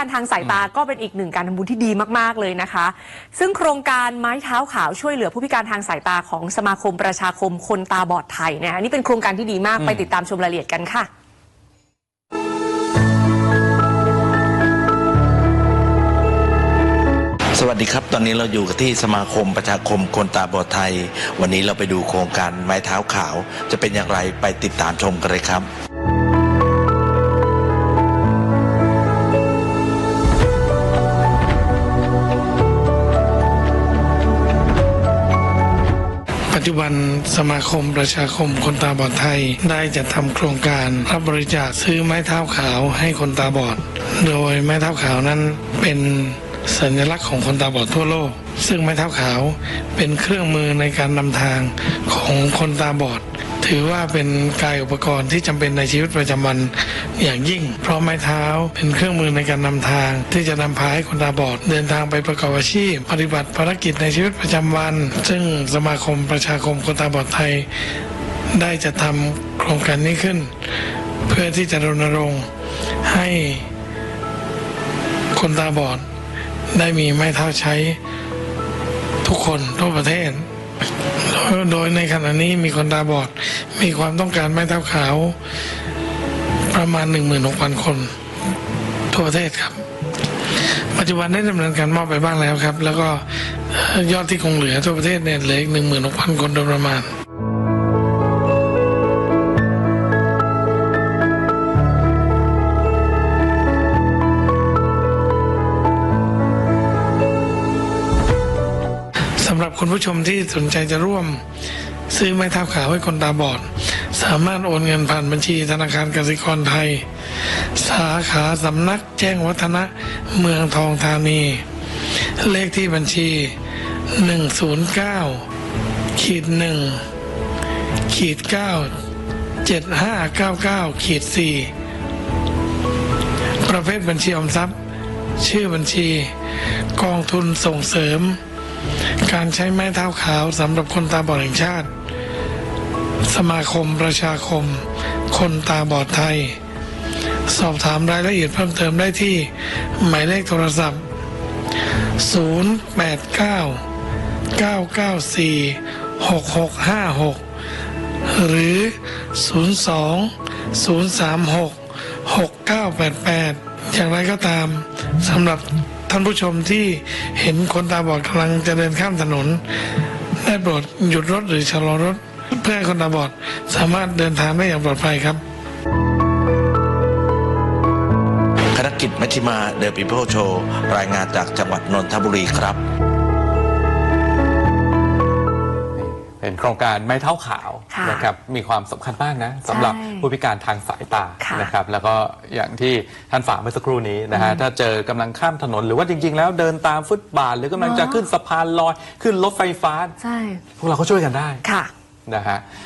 การทางสายตาก็เป็นอีกหนึ่งการทำบุญที่ดีมากๆเลยนะคะ ซึ่งโครงการไม้เท้าขาวช่วยเหลือผู้พิการทางสายตาของสมาคมประชาคมคนตาบอดไทยนะคะนี่เป็นโครงการที่ดีมากไปติดตามชมรายละเอียดกันค่ะสวัสดีครับ ตอนนี้เราอยู่กันที่สมาคมประชาคมคนตาบอดไทย วันนี้เราไปดูโครงการไม้เท้าขาว จะเป็นอย่างไรไปติดตามชมกันเลยครับ ปัจจุบันสมาคมประชาคมคนตาบอดไทยได้จัดทำโครงการรับบริจาคซื้อไม้เท้าขาวให้คนตาบอด โดยไม้เท้าขาวนั้นเป็นสัญลักษณ์ของคนตาบอดทั่วโลก ซึ่งไม้เท้าขาวเป็นเครื่องมือในการนำทางของคนตาบอด ถือว่าเป็นกายอุปกรณ์ที่จำเป็นในชีวิตประจำวันอย่างยิ่ง เพราะไม้เท้าเป็นเครื่องมือในการนำทาง ที่จะนำพาให้คนตาบอดเดินทางไปประกอบอาชีพ ปฏิบัติภารกิจในชีวิตประจำวัน ซึ่งสมาคมประชาคมคนตาบอดไทย ได้จะทำโครงการนี้ขึ้น เพื่อที่จะรณรงค์ให้คนตาบอดได้มีไม้เท้าใช้ทุกคนทั่วประเทศ โดยในขณะนี้มีคนตาบอด มีความต้องการไม้เท้าขาว ประมาณ 16,000 คน ทั่วประเทศครับ ปัจจุบันได้ดำเนินการมอบไปบ้างแล้วครับ แล้วก็ยอดที่คงเหลือทั่วประเทศเนี่ยเหลืออีก16,000 คนโดยประมาณำหรับคุณผู้ชมที่สนใจจะร่วม ซื้อไม้เท้าขาวให้คนตาบอด สามารถโอนเงินผ่านบัญชีธนาคารกสิกรไทย สาขาสำนักแจ้งวัฒนะเมืองทองธานี เลขที่บัญชี 109ขีด1ขีด9 7599ขีด4ประเภทบัญชีออมทรัพย์ ชื่อบัญชี กองทุนส่งเสริม การใช้ไม้เท้าขาวสำหรับคนตาบอดแห่งชาติ สมาคมประชาคม คนตาบอดไทย สอบถามรายละเอียดเพิ่มเติมได้ที่ หมายเลขโทรศัพท์ 089 994 6656 หรือ 02 036 6988 อย่างไรก็ตามสำหรับ ท่านผู้ชมที่เห็นคนตาบอดกำลังจะเดินข้ามถนน ได้โปรดหยุดรถหรือชะลอรถ เพื่อให้คนตาบอดสามารถเดินทางได้อย่างปลอดภัยครับธนกิจมัชิมาเดอะพิพโชว์รายงานจากจังหวัดนนทบุรีครับ โครงการไม้เท้าขาวค่ะนะครับมีความสำคัญมากนะสำหรับผู้พิการทางสายตาค่ะนะครับแล้วก็อย่างที่ท่านฝากเมื่อสักครู่นี้นะฮะถ้าเจอกำลังข้ามถนน หรือว่าจริง ๆ แล้วเดินตามฟุตบาท หรือกำลังจะขึ้นสะพานลอย ขึ้นรถไฟฟ้า ใช่ พวกเราก็ช่วยกันได้ค่ะ นะฮะ